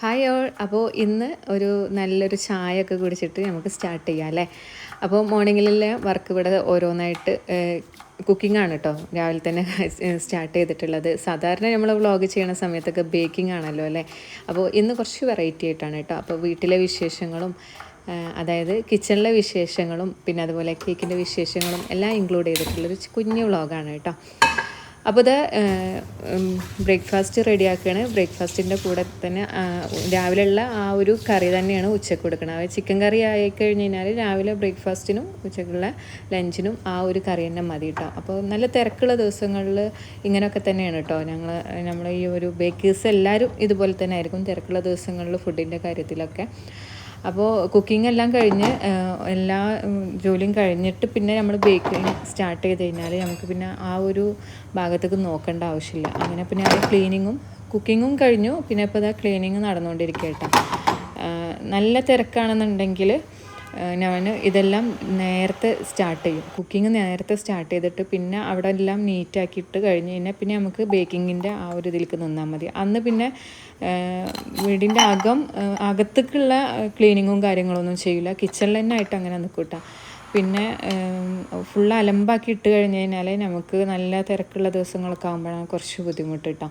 Hi all അപ്പോൾ ഇന്ന് ഒരു നല്ലൊരു ചായ ഒക്കെ കുടിച്ചിട്ട് നമുക്ക് സ്റ്റാർട്ട് ചെയ്യാം അല്ലേ? അപ്പോൾ മോർണിംഗിലെ വർക്ക് ഇവിടെ ഓരോന്നായിട്ട് കുക്കിംഗ് ആണ് കേട്ടോ രാവിലെ തന്നെ സ്റ്റാർട്ട് ചെയ്തിട്ടുള്ളത്. സാധാരണ നമ്മൾ വ്ളോഗ് ചെയ്യണ സമയത്തൊക്കെ ബേക്കിംഗ് ആണല്ലോ അല്ലേ? അപ്പോൾ ഇന്ന് കുറച്ച് വെറൈറ്റി ആയിട്ടാണ് കേട്ടോ അപ്പോൾ വീട്ടിലെ വിശേഷങ്ങളും അതായത് കിച്ചണിലെ വിശേഷങ്ങളും പിന്നെ അതുപോലെ കേക്കിന്റെ വിശേഷങ്ങളും എല്ലാം ഇൻക്ലൂഡ് ചെയ്തിട്ടുള്ളൊരു കുഞ്ഞു വ്ളോഗാണ് കേട്ടോ അപ്പോൾ ഇത് ബ്രേക്ക്ഫാസ്റ്റ് റെഡിയാക്കുകയാണ്. ബ്രേക്ക്ഫാസ്റ്റിന്റെ കൂടെ തന്നെ രാവിലെയുള്ള ആ ഒരു കറി തന്നെയാണ് ഉച്ചയ്ക്ക് കൊടുക്കുന്നത്. അത് ചിക്കൻ കറി ആയി കഴിഞ്ഞ് കഴിഞ്ഞാൽ രാവിലെ ബ്രേക്ക്ഫാസ്റ്റിനും ഉച്ചക്കുള്ള ലഞ്ചിനും ആ ഒരു കറി തന്നെ മതി കേട്ടോ. അപ്പോൾ നല്ല തിരക്കുള്ള ദിവസങ്ങളിൽ ഇങ്ങനെയൊക്കെ തന്നെയാണ് കേട്ടോ. ഞങ്ങൾ നമ്മൾ ഈ ഒരു ബേക്കേഴ്സ് എല്ലാവരും ഇതുപോലെ തന്നെ ആയിരിക്കും തിരക്കുള്ള ദിവസങ്ങളിൽ ഫുഡിന്റെ കാര്യത്തിലൊക്കെ. അപ്പോൾ കുക്കിംഗ് എല്ലാം കഴിഞ്ഞ് എല്ലാ ജോലിയും കഴിഞ്ഞിട്ട് പിന്നെ നമ്മൾ ബേക്കിംഗ് സ്റ്റാർട്ട് ചെയ്ത് കഴിഞ്ഞാൽ നമുക്ക് പിന്നെ ആ ഒരു ഭാഗത്തേക്ക് നോക്കേണ്ട ആവശ്യമില്ല. അങ്ങനെ പിന്നെ അത് ക്ലീനിങ്ങും കുക്കിങ്ങും കഴിഞ്ഞു. പിന്നെ ഇപ്പോൾ ഇതാ ക്ലീനിങ് നടന്നുകൊണ്ടിരിക്കുക നല്ല തിരക്കാണെന്നുണ്ടെങ്കിൽ ഞാൻ ഇതെല്ലാം നേരത്തെ സ്റ്റാർട്ട് ചെയ്യും. കുക്കിംഗ് നേരത്തെ സ്റ്റാർട്ട് ചെയ്തിട്ട് പിന്നെ അവിടെ എല്ലാം നീറ്റാക്കിയിട്ട് കഴിഞ്ഞ് കഴിഞ്ഞാൽ പിന്നെ നമുക്ക് ബേക്കിങ്ങിന്റെ ആ ഒരു ഇതിലേക്ക് നിന്നാൽ മതി. അന്ന് പിന്നെ വീടിന്റെ അകം അകത്തേക്കുള്ള ക്ലീനിങ്ങും കാര്യങ്ങളൊന്നും ചെയ്യില്ല കിച്ചണിൽ തന്നെ ആയിട്ട് അങ്ങനെ നിൽക്കൂട്ടാ പിന്നെ ഫുൾ അലമ്പാക്കി ഇട്ട് കഴിഞ്ഞ് കഴിഞ്ഞാൽ നമുക്ക് നല്ല തിരക്കുള്ള ദിവസങ്ങളൊക്കെ ആകുമ്പോഴാണ് കുറച്ച് ബുദ്ധിമുട്ട് കേട്ടോ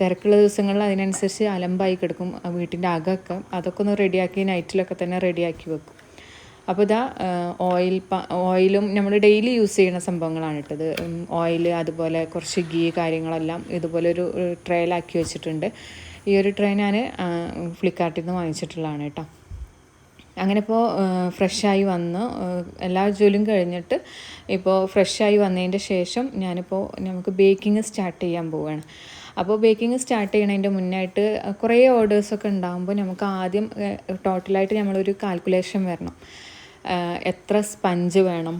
തിരക്കുള്ള ദിവസങ്ങളിൽ അതിനനുസരിച്ച് അലമ്പായി കിടക്കും. വീട്ടിന്റെ അകമൊക്കെ അതൊക്കെ ഒന്ന് റെഡിയാക്കി നൈറ്റിലൊക്കെ തന്നെ റെഡിയാക്കി വെക്കും. അപ്പോൾ ഇതാ ഓയിൽ ഓയിലും നമ്മൾ ഡെയിലി യൂസ് ചെയ്യുന്ന സംഭവങ്ങളാണ് ഇട്ടത്. ഓയിൽ അതുപോലെ കുറച്ച് ഗീ കാര്യങ്ങളെല്ലാം ഇതുപോലെ ഒരു ട്രെയിലാക്കി വെച്ചിട്ടുണ്ട്. ഈ ഒരു ട്രേ ഞാൻ ഫ്ലിപ്കാർട്ടിൽ നിന്ന് വാങ്ങിച്ചിട്ടുള്ളതാണ് കേട്ടോ. അങ്ങനെ ഇപ്പോൾ ഫ്രഷായി വന്ന്. എല്ലാ ജോലിയും കഴിഞ്ഞിട്ട് ഇപ്പോൾ ഫ്രഷായി വന്നതിന്റെ ശേഷം ഞാനിപ്പോൾ നമുക്ക് ബേക്കിംഗ് സ്റ്റാർട്ട് ചെയ്യാൻ പോവുകയാണ്. അപ്പോൾ ബേക്കിംഗ് സ്റ്റാർട്ട് ചെയ്യണതിന്റെ മുന്നായിട്ട് കുറേ ഓർഡേഴ്സൊക്കെ ഉണ്ടാകുമ്പോൾ നമുക്ക് ആദ്യം ടോട്ടലായിട്ട് നമ്മളൊരു കാൽക്കുലേഷൻ വരണം. എത്ര സ്പഞ്ച് വേണം?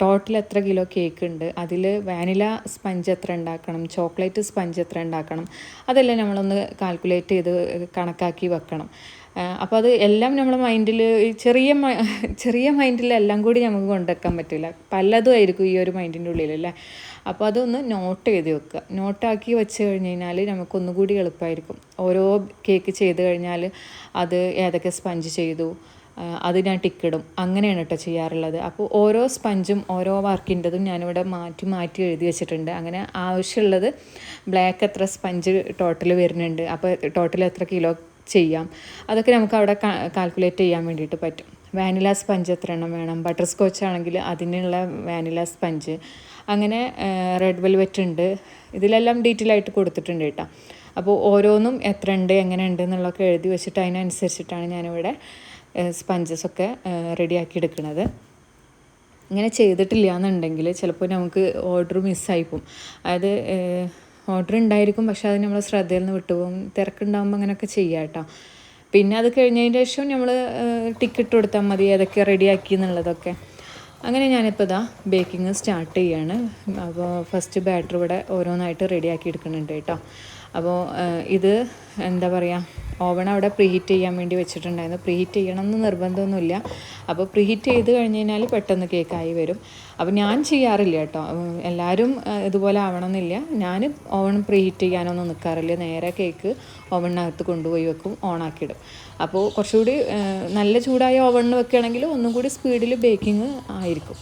ടോട്ടൽ എത്ര കിലോ കേക്ക് ഉണ്ട്? അതിൽ വാനില സ്പഞ്ച് എത്ര ഉണ്ടാക്കണം? ചോക്ലേറ്റ് സ്പഞ്ച് എത്ര ഉണ്ടാക്കണം? അതെല്ലാം നമ്മളൊന്ന് കാൽക്കുലേറ്റ് ചെയ്ത് കണക്കാക്കി വെക്കണം. അപ്പോൾ അത് എല്ലാം നമ്മുടെ മൈൻഡിൽ ചെറിയ ചെറിയ മൈൻഡിൽ എല്ലാം കൂടി നമുക്ക് കൊണ്ടുവെക്കാൻ പറ്റില്ല. പലതും ആയിരിക്കും ഈ ഒരു മൈൻഡിന്റെ ഉള്ളിലല്ലേ? അപ്പോൾ അതൊന്ന് നോട്ട് ചെയ്ത് വെക്കുക. നോട്ടാക്കി വെച്ച് കഴിഞ്ഞ് കഴിഞ്ഞാൽ നമുക്കൊന്നുകൂടി എളുപ്പമായിരിക്കും ഓരോ കേക്ക് ചെയ്ത് കഴിഞ്ഞാൽ അത് ഏതൊക്കെ സ്പഞ്ച് ചെയ്തു അത് ഞാൻ ടിക്കിടും. അങ്ങനെയാണ് കേട്ടോ ചെയ്യാറുള്ളത്. അപ്പോൾ ഓരോ സ്പഞ്ചും ഓരോ വർക്കിന്റെതും ഞാനിവിടെ മാറ്റി മാറ്റി എഴുതി വെച്ചിട്ടുണ്ട്. അങ്ങനെ ആവശ്യമുള്ളത് ബ്ലാക്ക് എത്ര സ്പഞ്ച് ടോട്ടൽ വരുന്നുണ്ട്. അപ്പോൾ ടോട്ടൽ എത്ര കിലോ ചെയ്യാം. അതൊക്കെ നമുക്ക് അവിടെ കാൽക്കുലേറ്റ് ചെയ്യാൻ വേണ്ടിയിട്ട് പറ്റും. വാനില സ്പഞ്ച് എത്ര എണ്ണം വേണം? ബട്ടർ സ്കോച്ച് ആണെങ്കിൽ അതിനുള്ള വാനില സ്പഞ്ച് അങ്ങനെ റെഡ് വെൽവെറ്റ് ഉണ്ട്. ഇതിലെല്ലാം ഡീറ്റെയിൽ ആയിട്ട് കൊടുത്തിട്ടുണ്ട് കേട്ടോ. അപ്പോൾ ഓരോന്നും എത്ര ഉണ്ട് എങ്ങനെ ഉണ്ട് എന്നുള്ളതൊക്കെ എഴുതി വെച്ചിട്ട് അതിനനുസരിച്ചിട്ടാണ് ഞാനിവിടെ സ്പഞ്ചസ് ഒക്കെ റെഡിയാക്കി എടുക്കുന്നത്. ഇങ്ങനെ ചെയ്തിട്ടില്ല എന്നുണ്ടെങ്കിൽ ചിലപ്പോൾ നമുക്ക് ഓർഡർ മിസ്സായി പോകും അതായത് ഓർഡർ ഉണ്ടായിരിക്കും പക്ഷെ അത് നമ്മൾ ശ്രദ്ധയിൽ നിന്ന് വിട്ടുപോകും. തിരക്കുണ്ടാകുമ്പോൾ അങ്ങനെയൊക്കെ ചെയ്യാം കേട്ടോ. പിന്നെ അത് കഴിഞ്ഞതിന് ശേഷം നമ്മൾ ടിക്കറ്റ് കൊടുത്താൽ മതി ഏതൊക്കെ റെഡിയാക്കി എന്നുള്ളതൊക്കെ. അങ്ങനെ ഞാനിപ്പോൾ ഇതാ ബേക്കിംഗ് സ്റ്റാർട്ട് ചെയ്യാണ്. അപ്പോൾ ഫസ്റ്റ് ബാറ്റർ ഇവിടെ ഓരോന്നായിട്ട് റെഡിയാക്കി എടുക്കുന്നുണ്ട് കേട്ടോ. അപ്പോൾ ഇത് എന്താ പറയുക ഓവൺ അവിടെ പ്രീഹീറ്റ് ചെയ്യാൻ വേണ്ടി വെച്ചിട്ടുണ്ടായിരുന്നു. പ്രീഹീറ്റ് ചെയ്യണം എന്ന് നിർബന്ധമൊന്നുമില്ല. അപ്പോൾ പ്രീഹീറ്റ് ചെയ്ത് കഴിഞ്ഞ് കഴിഞ്ഞാൽ പെട്ടെന്ന് കേക്കായി വരും. അപ്പോൾ ഞാൻ ചെയ്യാറില്ല കേട്ടോ. എല്ലാവരും ഇതുപോലെ ആവണമെന്നില്ല. ഞാൻ ഓവൺ പ്രീഹീറ്റ് ചെയ്യാനൊന്നും നിൽക്കാറില്ല നേരെ കേക്ക് ഓവണിനകത്ത് കൊണ്ടുപോയി വെക്കും ഓണാക്കിയിടും. അപ്പോൾ കുറച്ചുകൂടി നല്ല ചൂടായ ഓവണിൽ വെക്കുകയാണെങ്കിൽ ഒന്നും കൂടി സ്പീഡിൽ ബേക്കിംഗ് ആയിരിക്കും.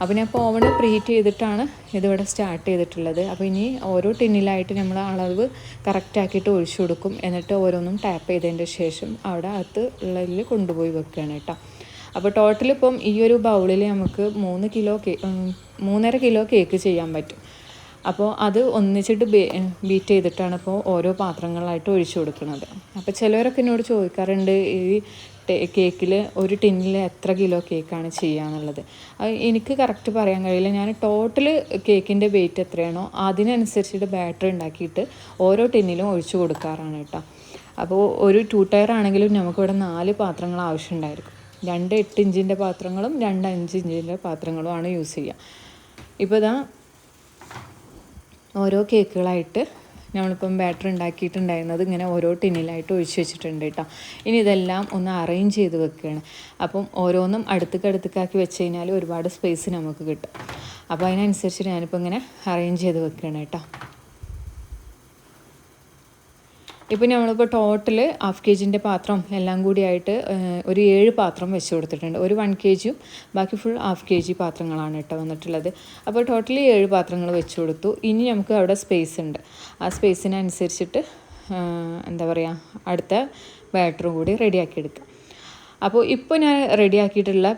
അപ്പോൾ ഞാൻ ഇപ്പോൾ ഓവൺ പ്രീഹീറ്റ് ചെയ്തിട്ടാണ് ഇതിവിടെ സ്റ്റാർട്ട് ചെയ്തിട്ടുള്ളത്. അപ്പോൾ ഇനി ഓരോ ടിന്നിലായിട്ട് നമ്മൾ അളവ് കറക്റ്റാക്കിയിട്ട് ഒഴിച്ചു കൊടുക്കും. എന്നിട്ട് ഓരോന്നും ടാപ്പ് ചെയ്തതിന്റെ ശേഷം അവിടെ അകത്ത് ഉള്ളതിൽ കൊണ്ടുപോയി വെക്കുകയാണ് കേട്ടോ. അപ്പോൾ ടോട്ടൽ ഇപ്പം ഈ ഒരു ബൗളിൽ നമുക്ക് മൂന്ന് കിലോ കേ മൂന്നര കിലോ കേക്ക് ചെയ്യാൻ പറ്റും. അപ്പോൾ അത് ഒന്നിച്ചിട്ട് ബീറ്റ് ചെയ്തിട്ടാണ് ഇപ്പോൾ ഓരോ പാത്രങ്ങളായിട്ട് ഒഴിച്ചു കൊടുക്കുന്നത്. അപ്പോൾ ചിലവരൊക്കെ എന്നോട് ചോദിക്കാറുണ്ട് ഈ കേക്കിൽ ഒരു ടിന്നിൽ എത്ര കിലോ കേക്കാണ് ചെയ്യാന്നുള്ളത്. എനിക്ക് കറക്റ്റ് പറയാൻ കഴിയില്ല. ഞാൻ ടോട്ടൽ കേക്കിന്റെ വെയിറ്റ് എത്രയാണോ അതിനനുസരിച്ചിട്ട് ബാറ്ററി ഉണ്ടാക്കിയിട്ട് ഓരോ ടിന്നിലും ഒഴിച്ചു കൊടുക്കാറാണ് കേട്ടോ. അപ്പോൾ ഒരു ടു ടയർ ആണെങ്കിലും നമുക്കിവിടെ നാല് പാത്രങ്ങൾ ആവശ്യമുണ്ടായിരിക്കും. രണ്ട് എട്ട് ഇഞ്ചിന്റെ പാത്രങ്ങളും രണ്ട് അഞ്ച് ഇഞ്ചിന്റെ പാത്രങ്ങളുമാണ് യൂസ് ചെയ്യുക. ഇപ്പോൾ ഇതാ ഓരോ കേക്കുകളായിട്ട് നമ്മളിപ്പം ബാറ്റർ ഉണ്ടാക്കിയിട്ടുണ്ടായിരുന്നത് ഇങ്ങനെ ഓരോ ടിന്നിലായിട്ട് ഒഴിച്ച് വെച്ചിട്ടുണ്ട് കേട്ടോ ഇനി ഇതെല്ലാം ഒന്ന് അറേഞ്ച് ചെയ്ത് വെക്കുകയാണ് അപ്പം ഓരോന്നും അടുത്തേക്ക് അടുത്തേക്കാക്കി വെച്ച് കഴിഞ്ഞാൽ ഒരുപാട് സ്പേസ് നമുക്ക് കിട്ടും. അപ്പോൾ അതിനനുസരിച്ച് ഞാനിപ്പോൾ ഇങ്ങനെ അറേഞ്ച് ചെയ്ത് വെക്കുകയാണ് കേട്ടോ ഇപ്പോൾ നമ്മളിപ്പോൾ ടോട്ടൽ ഹാഫ് കെ ജിന്റെ പാത്രം എല്ലാം കൂടി ആയിട്ട് ഒരു ഏഴ് പാത്രം വെച്ച് കൊടുത്തിട്ടുണ്ട്. ഒരു വൺ കെ ജിയും ബാക്കി ഫുൾ ഹാഫ് കെ ജി പാത്രങ്ങളാണ് കേട്ടോ വന്നിട്ടുള്ളത്. അപ്പോൾ ടോട്ടലി ഏഴ് പാത്രങ്ങൾ വെച്ച് കൊടുത്തു. ഇനി നമുക്ക് അവിടെ സ്പേസ് ഉണ്ട്. ആ സ്പേസിനനുസരിച്ചിട്ട് എന്താ പറയുക അടുത്ത ബാറ്ററും കൂടി റെഡിയാക്കി എടുക്കാം. അപ്പോൾ ഇപ്പോൾ ഞാൻ റെഡിയാക്കിയിട്ടുള്ള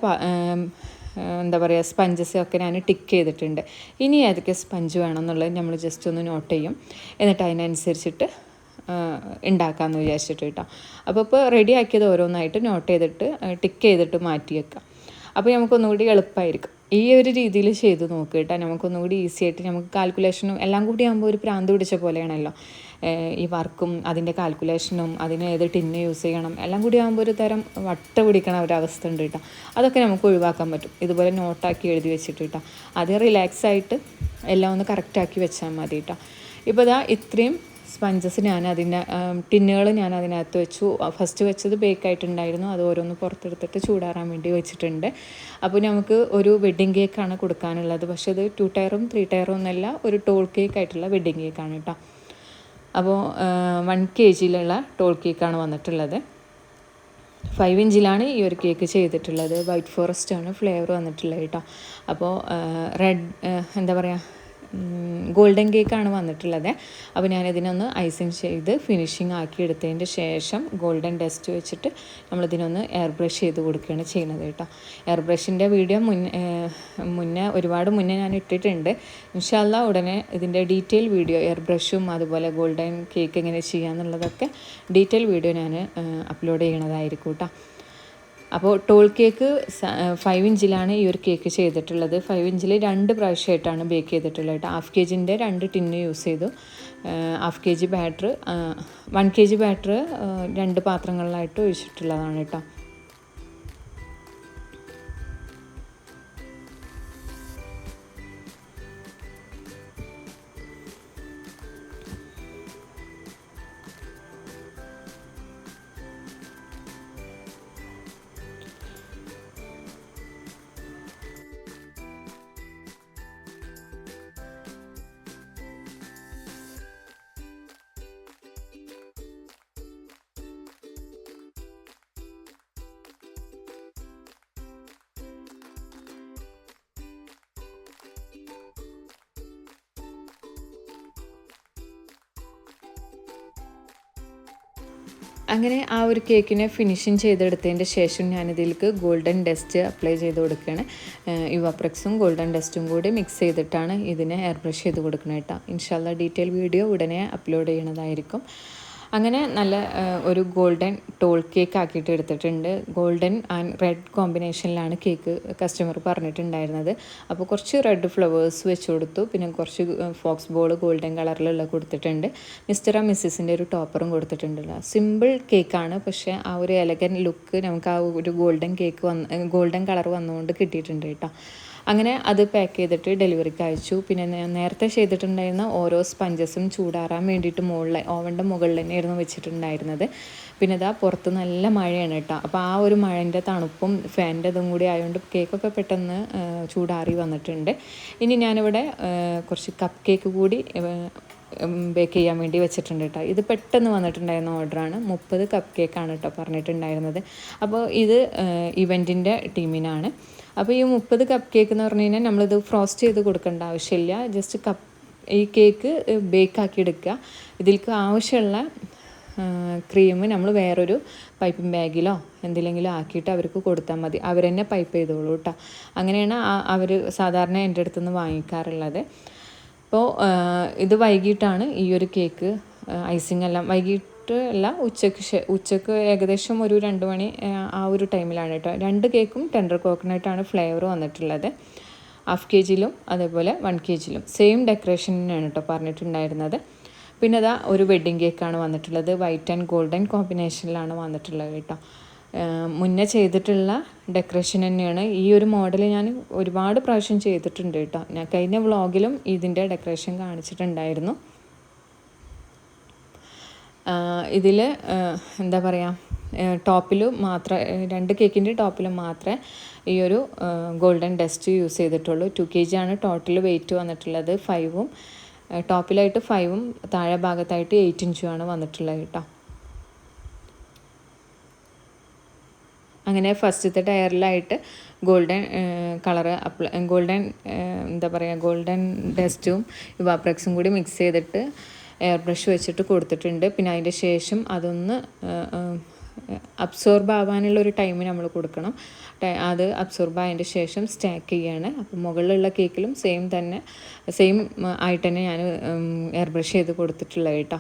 എന്താ പറയുക സ്പഞ്ചസ് ഒക്കെ ഞാൻ ടിക്ക് ചെയ്തിട്ടുണ്ട്. ഇനി ഏതൊക്കെ സ്പഞ്ച് വേണമെന്നുള്ളത് നമ്മൾ ജസ്റ്റ് ഒന്ന് നോട്ട് ചെയ്യും. എന്നിട്ട് അതിനനുസരിച്ചിട്ട് ഉണ്ടാക്കാമെന്ന് വിചാരിച്ചിട്ട് കേട്ടോ. അപ്പോൾ ഇപ്പോൾ റെഡി ആക്കിയത് ഓരോന്നായിട്ട് നോട്ട് ചെയ്തിട്ട് ടിക്ക് ചെയ്തിട്ട് മാറ്റി വെക്കാം. അപ്പോൾ നമുക്കൊന്നുകൂടി എളുപ്പമായിരിക്കും ഈ ഒരു രീതിയിൽ ചെയ്ത് നോക്കുക കേട്ടോ. നമുക്കൊന്നുകൂടി ഈസി ആയിട്ട് നമുക്ക് കാൽക്കുലേഷനും എല്ലാം കൂടി ആകുമ്പോൾ ഒരു പ്രാന്ത് പിടിച്ച പോലെയാണല്ലോ. ഈ വർക്കും അതിന്റെ കാൽക്കുലേഷനും അതിന് ഏത് ടിന്ന് യൂസ് ചെയ്യണം എല്ലാം കൂടി ആകുമ്പോൾ ഒരു തരം വട്ട പിടിക്കണ ഒരവസ്ഥ ഉണ്ട് കേട്ടോ. അതൊക്കെ നമുക്ക് ഒഴിവാക്കാൻ പറ്റും. ഇതുപോലെ നോട്ടാക്കി എഴുതി വെച്ചിട്ട് കേട്ടോ. അത് റിലാക്സ് ആയിട്ട് എല്ലാം ഒന്ന് കറക്റ്റാക്കി വെച്ചാൽ മതി കേട്ടോ. ഇപ്പോൾ ഇതാ ഇത്രയും സ്പഞ്ചസ് ഞാൻ അതിന്റെ ടിന്നുകൾ ഞാൻ അതിനകത്ത് വെച്ചു ഫസ്റ്റ് വെച്ചത് ബേക്കായിട്ടുണ്ടായിരുന്നു. അത് ഓരോന്ന് പുറത്തെടുത്തിട്ട് ചൂടാറാൻ വേണ്ടി വെച്ചിട്ടുണ്ട്. അപ്പോൾ നമുക്ക് ഒരു വെഡ്ഡിങ് കേക്കാണ് കൊടുക്കാനുള്ളത്. പക്ഷേ അത് ടു ടയറും ത്രീ ടയറും ഒന്നല്ല ഒരു ടോൾ കേക്ക് ആയിട്ടുള്ള വെഡ്ഡിങ് കേക്കാണ് കേട്ടോ. അപ്പോൾ വൺ കെ ജിയിലുള്ള ടോൾ കേക്കാണ് വന്നിട്ടുള്ളത്. ഫൈവ് ഇഞ്ചിലാണ് ഈ ഒരു കേക്ക് ചെയ്തിട്ടുള്ളത്. വൈറ്റ് ഫോറസ്റ്റ് ആണ് ഫ്ലേവർ വന്നിട്ടുള്ളത് കേട്ടോ. അപ്പോൾ റെഡ് എന്താ പറയുക ഗോൾഡൻ കേക്കാണ് വന്നിട്ടുള്ളത്. അപ്പോൾ ഞാൻ ഇതിനൊന്ന് ഐസിങ് ചെയ്ത് ഫിനിഷിങ് ആക്കി എടുത്തതിന്റെ ശേഷം ഗോൾഡൻ ഡസ്റ്റ് വെച്ചിട്ട് നമ്മളിതിനൊന്ന് എയർ ബ്രഷ് ചെയ്ത് കൊടുക്കുകയാണ് ചെയ്യുന്നത് കേട്ടോ. എയർ ബ്രഷിന്റെ വീഡിയോ മുന്നേ മുന്നേ ഒരുപാട് മുന്നേ ഞാൻ ഇട്ടിട്ടുണ്ട്. ഇൻഷാല്ല ഉടനെ ഇതിന്റെ ഡീറ്റെയിൽ വീഡിയോ എയർ ബ്രഷും അതുപോലെ ഗോൾഡൻ കേക്ക് എങ്ങനെ ചെയ്യുക എന്നുള്ളതൊക്കെ ഡീറ്റെയിൽ വീഡിയോ ഞാൻ അപ്ലോഡ് ചെയ്യണതായിരിക്കും കേട്ടോ. അപ്പോൾ ടോൾ കേക്ക് ഫൈവ് ഇഞ്ചിലാണ് ഈ ഒരു കേക്ക് ചെയ്തിട്ടുള്ളത്. ഫൈവ് ഇഞ്ചിൽ രണ്ട് പ്രാവശ്യമായിട്ടാണ് ബേക്ക് ചെയ്തിട്ടുള്ളത് കേട്ടോ. ഹാഫ് കെ ജിന്റെ രണ്ട് ടിന്ന് യൂസ് ചെയ്തു. Half K G batter one K G batter രണ്ട് പാത്രങ്ങളിലായിട്ട് ഒഴിച്ചിട്ടുള്ളതാണ് കേട്ടോ. അങ്ങനെ ആ ഒരു കേക്കിനെ ഫിനിഷിങ് ചെയ്തെടുത്തതിന്റെ ശേഷം ഞാനിതിലേക്ക് ഗോൾഡൻ ഡസ്റ്റ് അപ്ലൈ ചെയ്ത് കൊടുക്കുകയാണ്. യുവപ്രക്സും ഗോൾഡൻ ഡസ്റ്റും കൂടി മിക്സ് ചെയ്തിട്ടാണ് ഇതിനെ എയർ ബ്രഷ് ചെയ്ത് കൊടുക്കുന്നത് കേട്ടോ. ഇൻഷാല്ല ഡീറ്റെയിൽ വീഡിയോ ഉടനെ അപ്ലോഡ് ചെയ്യണതായിരിക്കും. അങ്ങനെ നല്ല ഒരു ഗോൾഡൻ ടോൾ കേക്ക് ആക്കിയിട്ട് എടുത്തിട്ടുണ്ട്. ഗോൾഡൻ ആൻഡ് റെഡ് കോമ്പിനേഷനിലാണ് കേക്ക് കസ്റ്റമർ പറഞ്ഞിട്ടുണ്ടായിരുന്നത്. അപ്പോൾ കുറച്ച് റെഡ് ഫ്ലവേഴ്സ് വെച്ച് കൊടുത്തു. പിന്നെ കുറച്ച് ഫോക്സ് ബോൾ ഗോൾഡൻ കളറിലുള്ള കൊടുത്തിട്ടുണ്ട്. മിസ്റ്റർ ആ മിസ്സിന്റെ ഒരു ടോപ്പറും കൊടുത്തിട്ടുണ്ടല്ലോ. സിമ്പിൾ കേക്കാണ്. പക്ഷേ ആ ഒരു എലഗൻ ലുക്ക് നമുക്ക് ആ ഒരു ഗോൾഡൻ കേക്ക് വന്ന് ഗോൾഡൻ കളർ വന്നുകൊണ്ട് കിട്ടിയിട്ടുണ്ട് കേട്ടോ. അങ്ങനെ അത് പാക്ക് ചെയ്തിട്ട് ഡെലിവറിക്ക് അയച്ചു. പിന്നെ നേരത്തെ ചെയ്തിട്ടുണ്ടായിരുന്ന ഓരോ സ്പഞ്ചസും ചൂടാറാൻ വേണ്ടിയിട്ട് മുകളിൽ ഓവന്റെ മുകളിൽ തന്നെയായിരുന്നു വെച്ചിട്ടുണ്ടായിരുന്നത്. പിന്നെ ഇതാ പുറത്ത് നല്ല മഴയാണ് കേട്ടോ. അപ്പോൾ ആ ഒരു മഴന്റെ തണുപ്പും ഫാനിന്റെ ഇതും കൂടി ആയതുകൊണ്ട് കേക്കൊക്കെ പെട്ടെന്ന് ചൂടാറി വന്നിട്ടുണ്ട്. ഇനി ഞാനിവിടെ കുറച്ച് കപ്പ് കേക്ക് കൂടി ബേക്ക് ചെയ്യാൻ വേണ്ടി വെച്ചിട്ടുണ്ട് കേട്ടോ ഇത് പെട്ടെന്ന് വന്നിട്ടുണ്ടായിരുന്ന ഓർഡറാണ് മുപ്പത് കപ്പ് കേക്കാണ് കേട്ടോ പറഞ്ഞിട്ടുണ്ടായിരുന്നത്. അപ്പോൾ ഇത് ഇവന്റിന്റെ ടീമിനാണ്. അപ്പോൾ ഈ മുപ്പത് കപ്പ് കേക്ക് എന്ന് പറഞ്ഞു കഴിഞ്ഞാൽ നമ്മളിത് ഫ്രോസ്റ്റ് ചെയ്ത് കൊടുക്കേണ്ട ആവശ്യമില്ല. ജസ്റ്റ് കപ്പ് ഈ കേക്ക് ബേക്കാക്കി എടുക്കുക. ഇതിൽക്ക് ആവശ്യമുള്ള ക്രീം നമ്മൾ വേറൊരു പൈപ്പിംഗ് ബാഗിലോ എന്തിലെങ്കിലും ആക്കിയിട്ട് അവർക്ക് കൊടുത്താൽ മതി. അവർ തന്നെ പൈപ്പ് ചെയ്തോളൂ കേട്ടോ അങ്ങനെയാണ് അവർ സാധാരണ എന്റെ അടുത്തുനിന്ന് വാങ്ങിക്കാറുള്ളത്. അപ്പോൾ ഇത് വൈകിട്ടാണ് ഈ ഒരു കേക്ക് ഐസിങ് എല്ലാം. വൈകിട്ട് അല്ല ഉച്ചയ്ക്ക് ഉച്ചയ്ക്ക് ഏകദേശം ഒരു രണ്ട് മണി ആ, ഒരു ടൈമിലാണ് കേട്ടോ. രണ്ട് കേക്കും ടെൻഡർ കോക്കനട്ടാണ് ഫ്ലേവർ വന്നിട്ടുള്ളത്. ഹാഫ് കെ ജിയിലും അതേപോലെ വൺ കെ ജിയിലും സെയിം ഡെക്കറേഷൻ തന്നെയാണ് കേട്ടോ പറഞ്ഞിട്ടുണ്ടായിരുന്നത്. പിന്നെ അതാ ഒരു വെഡ്ഡിങ് കേക്കാണ് വന്നിട്ടുള്ളത്. വൈറ്റ് ആൻഡ് ഗോൾഡൻ കോമ്പിനേഷനിലാണ് വന്നിട്ടുള്ളത് കേട്ടോ. മുന്നേ ചെയ്തിട്ടുള്ള ഡെക്കറേഷൻ തന്നെയാണ്. ഈ ഒരു മോഡൽ ഞാൻ ഒരുപാട് പ്രാവശ്യം ചെയ്തിട്ടുണ്ട് കേട്ടോ. ഞാൻ കഴിഞ്ഞ വ്ളോഗിലും ഇതിന്റെ ഡെക്കറേഷൻ കാണിച്ചിട്ടുണ്ടായിരുന്നു. ഇതിൽ എന്താ പറയുക ടോപ്പിൽ മാത്രമേ രണ്ട് കേക്കിന്റെ ടോപ്പിൽ മാത്രമേ ഈ ഒരു ഗോൾഡൻ ഡസ്റ്റ് യൂസ് ചെയ്തിട്ടുള്ളൂ. ടു കെ ജി ആണ് ടോട്ടൽ വെയിറ്റ് വന്നിട്ടുള്ളത്. ഫൈവും ടോപ്പിലായിട്ട് ഫൈവും താഴെ ഭാഗത്തായിട്ട് എയ്റ്റ് ഇഞ്ചുമാണ് വന്നിട്ടുള്ളത് കേട്ടോ. അങ്ങനെ ഫസ്റ്റത്തെ ടയറിലായിട്ട് ഗോൾഡൻ കളറ് അപ്ലൈ ഗോൾഡൻ എന്താ പറയുക ഗോൾഡൻ ഡസ്റ്റും ഇവാപ്രക്സും കൂടി മിക്സ് ചെയ്തിട്ട് എയർ ബ്രഷ് വെച്ചിട്ട് കൊടുത്തിട്ടുണ്ട്. പിന്നെ അതിന്റെ ശേഷം അതൊന്ന് അബ്സോർബ് ആവാനുള്ള ഒരു ടൈം നമ്മൾ കൊടുക്കണം അത് അബ്സോർബ് ആയതിന്റെ ശേഷം സ്റ്റാക്ക് ചെയ്യാണ്. അപ്പോൾ മുകളിലുള്ള കേക്കിലും സെയിം തന്നെ സെയിം ആയിട്ട് തന്നെ ഞാൻ എയർ ബ്രഷ് ചെയ്ത് കൊടുത്തിട്ടുള്ളത് കേട്ടോ.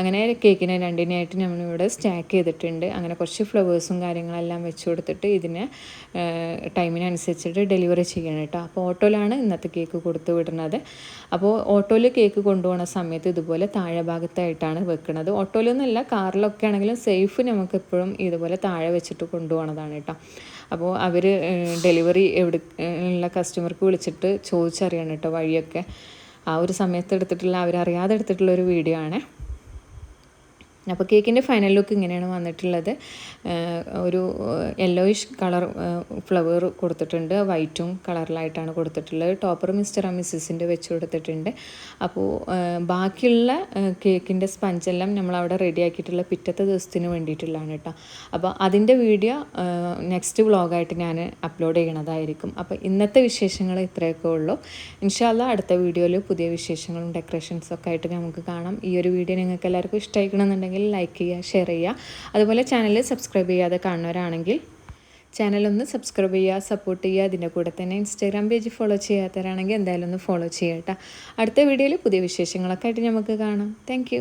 അങ്ങനെ കേക്കിനെ രണ്ടിനായിട്ട് നമ്മളിവിടെ സ്റ്റാക്ക് ചെയ്തിട്ടുണ്ട്. അങ്ങനെ കുറച്ച് ഫ്ലവേഴ്സും കാര്യങ്ങളെല്ലാം വെച്ച് കൊടുത്തിട്ട് ഇതിനെ ടൈമിനനുസരിച്ചിട്ട് ഡെലിവറി ചെയ്യണം കേട്ടോ. അപ്പോൾ ഓട്ടോയിലാണ് ഇന്നത്തെ കേക്ക് കൊടുത്തു വിടുന്നത്. അപ്പോൾ ഓട്ടോയിൽ കേക്ക് കൊണ്ടുപോകുന്ന സമയത്ത് ഇതുപോലെ താഴെ ഭാഗത്തായിട്ടാണ് വെക്കുന്നത് ഓട്ടോയിലൊന്നുമല്ല കാറിലൊക്കെ ആണെങ്കിലും സേഫ് നമുക്ക് എപ്പോഴും ഇതുപോലെ താഴെ വെച്ചിട്ട് കൊണ്ടുപോകണതാണ് കേട്ടോ. അപ്പോൾ അവർ ഡെലിവറി എവിടെ ഉള്ള കസ്റ്റമർക്ക് വിളിച്ചിട്ട് ചോദിച്ചറിയണം കേട്ടോ വഴിയൊക്കെ. ആ ഒരു സമയത്ത് എടുത്തിട്ടുള്ള അവരറിയാതെ എടുത്തിട്ടുള്ള ഒരു വീഡിയോ ആണ്. അപ്പോൾ കേക്കിന്റെ ഫൈനൽ ലുക്ക് ഇങ്ങനെയാണ് വന്നിട്ടുള്ളത്. ഒരു യെല്ലോയിഷ് കളർ ഫ്ലവർ കൊടുത്തിട്ടുണ്ട്. വൈറ്റും കളറിലായിട്ടാണ് കൊടുത്തിട്ടുള്ളത്. ടോപ്പർ മിസ്റ്റർ ആ മിസ്സിന്റെ വെച്ച് കൊടുത്തിട്ടുണ്ട്. അപ്പോൾ ബാക്കിയുള്ള കേക്കിന്റെ സ്പഞ്ചെല്ലാം നമ്മളവിടെ റെഡിയാക്കിയിട്ടുള്ള പിറ്റത്തെ ദിവസത്തിന് വേണ്ടിയിട്ടുള്ളതാണ് കേട്ടോ. അപ്പോൾ അതിന്റെ വീഡിയോ നെക്സ്റ്റ് വ്ളോഗായിട്ട് ഞാൻ അപ്ലോഡ് ചെയ്യണതായിരിക്കും. അപ്പോൾ ഇന്നത്തെ വിശേഷങ്ങൾ ഇത്രയൊക്കെ ഉള്ളൂ. ഇൻഷാല്ല അടുത്ത വീഡിയോയിൽ പുതിയ വിശേഷങ്ങളും ഡെക്കറേഷൻസും ഒക്കെ ആയിട്ട് നമുക്ക് കാണാം. ഈ ഒരു വീഡിയോ നിങ്ങൾക്ക് എല്ലാവർക്കും ഇഷ്ടമായിക്കണമെന്നുണ്ടെങ്കിൽ ഉണ്ടെങ്കിൽ ലൈക്ക് ചെയ്യുക ഷെയർ ചെയ്യുക. അതുപോലെ ചാനൽ സബ്സ്ക്രൈബ് ചെയ്യാതെ കാണുന്നവരാണെങ്കിൽ ഒന്ന് സബ്സ്ക്രൈബ് ചെയ്യുക സപ്പോർട്ട് ചെയ്യുക. അതിന്റെ കൂടെ തന്നെ ഇൻസ്റ്റാഗ്രാം പേജ് ഫോളോ ചെയ്യാത്തവരാണെങ്കിൽ എന്തായാലും ഒന്ന് ഫോളോ ചെയ്യട്ടോ. അടുത്ത വീഡിയോയിൽ പുതിയ വിശേഷങ്ങളൊക്കെ ആയിട്ട് നമുക്ക് കാണാം. താങ്ക്